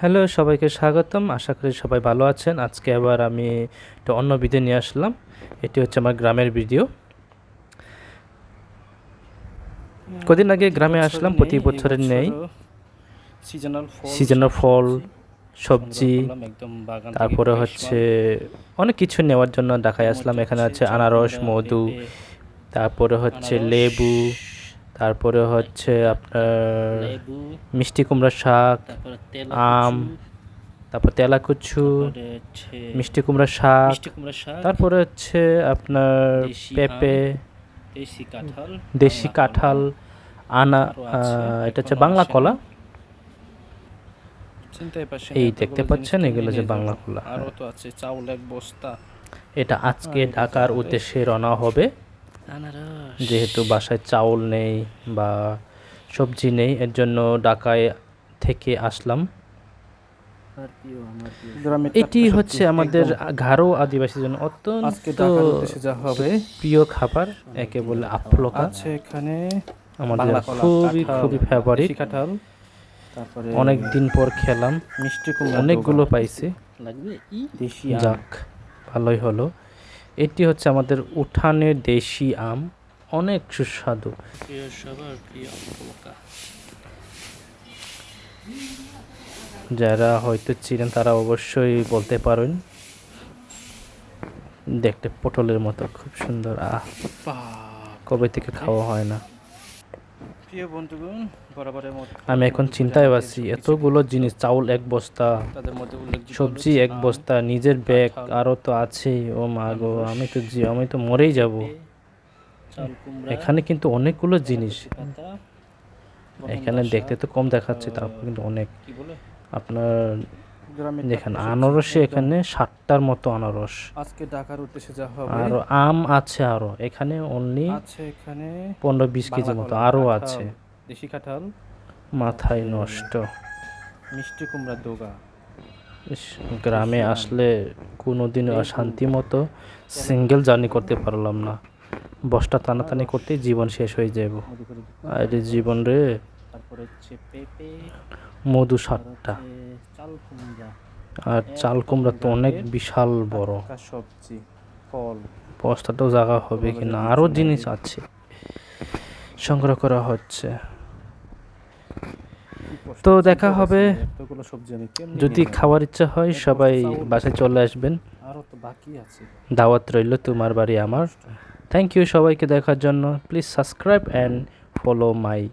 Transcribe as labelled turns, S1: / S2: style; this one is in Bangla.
S1: হ্যালো সবাইকে স্বাগতম। আশা করি সবাই ভালো আছেন। আজকে আবার আমি একটা অন্য ভিডিও নিয়ে আসলাম। এটি হচ্ছে আমার গ্রামের ভিডিও কদিন আগে গ্রামে আসলাম প্রতি বছরের নেই।
S2: সিজনাল ফল
S1: সবজি
S2: একদম বাগান থেকে
S1: তারপরে হচ্ছে অনেক কিছু নেওয়ার জন্য ঢাকায় আসলাম। এখানে আছে আনারস মধু তারপরে হচ্ছে লেবু তারপরে হচ্ছে আপনার মিষ্টি কুমড়া শাক
S2: তারপরে
S1: আম, তারপর তেলাকুচু মিষ্টি কুমড়া শাক
S2: মিষ্টি কুমড়া শাক
S1: তারপরে হচ্ছে আপনার
S2: দেশি
S1: পেঁপে
S2: দেশি কাঁঠাল
S1: দেশি কাঁঠাল আনা এটা হচ্ছে বাংলা কলা। এই দেখতে পাচ্ছেন, এগুলো যে বাংলা কলা,
S2: আরও তো আছে চাউল এক বস্তা।
S1: এটা আজকে ঢাকার উদ্দেশ্যে রওনা হবে। যেহেতু বাসায় চাউল নেই বা সবজি নেই এর জন্য ঢাকায় থেকে আসলাম। এটি হচ্ছে আমাদের ঘাড়ো আদিবাসীর জন্য অত্যন্ত প্রিয় খাবার একে বলে আফলোকা
S2: আছে এখানে
S1: আমাদের খুবই খুবই ফেভারিট
S2: কাঁঠাল তারপরে
S1: অনেক দিন পর খেলাম।
S2: মিষ্টি কুমড়া
S1: অনেকগুলো পাইছি।
S2: লাগবে? দেশি
S1: যাক ভালোই হলো। এটি হচ্ছে আমাদের উঠানের দেশি আম। অনেক সুস্বাদু।
S2: প্রিয় সবার প্রিয়
S1: যারা হয়তো চিনেন তারা অবশ্যই বলতে পারেন দেখতে পটলের মতো খুব সুন্দর। আহ কবে থেকে খাওয়া হয় না?
S2: প্রিয় বন্ধুগণ বরাবরের মতো
S1: আমি এখন চিন্তায় আছি এতগুলো জিনিস চাউল এক বস্তা
S2: তাদের মধ্যে উল্লেখযোগ্য
S1: সবজি এক বস্তা নিজের ব্যাগ আরও তো আছেই ও মা গো আমি তো জি আমি তো মরেই যাব। এখানে কিন্তু অনেকগুলো জিনিস। এখানে দেখতে তো কম দেখাচ্ছে তারপর কিন্তু অনেক। আপনার দেখেন আনারসে এখানে ষাটটার মতো আনারস।
S2: আজকে ঢাকার উদ্দেশ্যে যা হবে।
S1: আর আম আছে আরও। এখানে অনলি
S2: আছে এখানে
S1: পনেরো বিশ কেজি মতো।
S2: আরও
S1: আছে।
S2: দেশি কাঁঠাল
S1: মাথায় নষ্ট।
S2: মিষ্টি কুমড়া দোগা।
S1: গ্রামে আসলে কোনোদিন শান্তি মতো সিঙ্গেল জার্নি করতে পারলাম না। বসটা টানাটানি করতে জীবন শেষ হয়ে যাব। আরে জীবন রে।
S2: তারপরে হচ্ছে পেঁপে।
S1: মধু সাতটা আর চাল কুমড়া তো অনেক বিশাল বড়।
S2: সবজি ফল।
S1: বস্তাটাও জায়গা হবে কি না আরও জিনিস আছে। সংগ্রহ করা হচ্ছে। তো দেখা হবে। যদি খাওয়ার ইচ্ছা হয় সবাই। বাসায় চলে আসবেন।
S2: যাব? বাকি আছে।
S1: দাওয়াত রইল তোমার বাড়ি আমার। থ্যাংক ইউ সবাইকে দেখার জন্য। Please subscribe and follow my